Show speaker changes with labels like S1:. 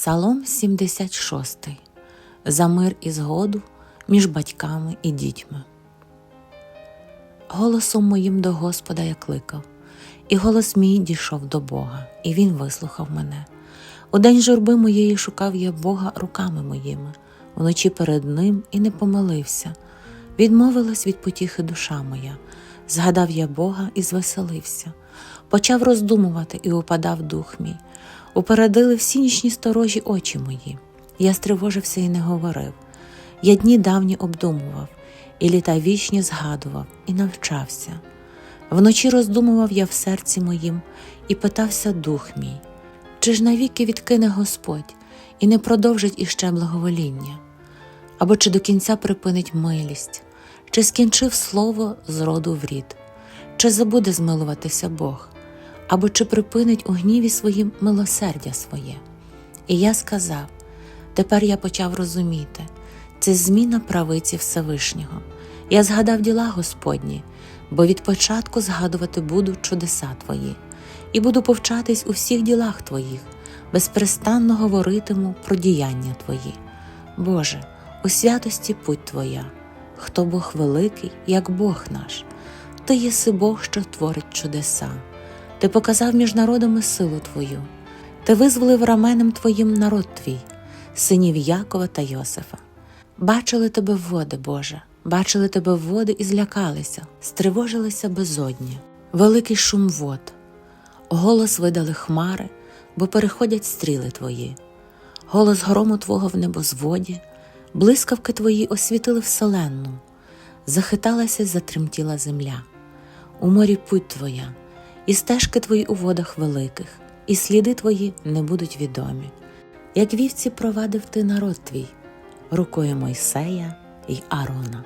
S1: Псалом 76. За мир і згоду між батьками і дітьми. Голосом моїм до Господа я кликав, і голос мій дійшов до Бога, і Він вислухав мене. У день журби моєї шукав я Бога руками моїми, вночі перед Ним і не помилився. Відмовилась від потіхи душа моя, згадав я Бога і звеселився, почав роздумувати і упадав дух мій. Упередили всі нічні сторожі очі мої. Я стривожився і не говорив. Я дні давні обдумував, і літа вічні згадував, і навчався. Вночі роздумував я в серці моїм і питався дух мій, чи ж навіки відкине Господь і не продовжить іще благовоління, або чи до кінця припинить милість, чи скінчив слово з роду в рід, чи забуде змилуватися Бог, або чи припинить у гніві своїм милосердя своє. І я сказав: тепер я почав розуміти, це зміна правиці Всевишнього. Я згадав діла Господні, бо від початку згадувати буду чудеса Твої, і буду повчатись у всіх ділах Твоїх, безперестанно говоритиму про діяння Твої. Боже, у святості путь Твоя, хто Бог великий, як Бог наш, Ти єси Бог, що творить чудеса. Ти показав між народами силу Твою, Ти визволив раменем Твоїм народ Твій, синів Якова та Йосифа. Бачили тебе води, Боже, бачили тебе води і злякалися, стривожилися безодні, великий шум вод, голос видали хмари, бо переходять стріли твої, голос грому Твого в небозводі, блискавки твої освітили вселенну, захиталася, затремтіла земля. У морі путь Твоя, і стежки Твої у водах великих, і сліди Твої не будуть відомі. Як вівці провадив ти народ твій, рукою Мойсея й Арона.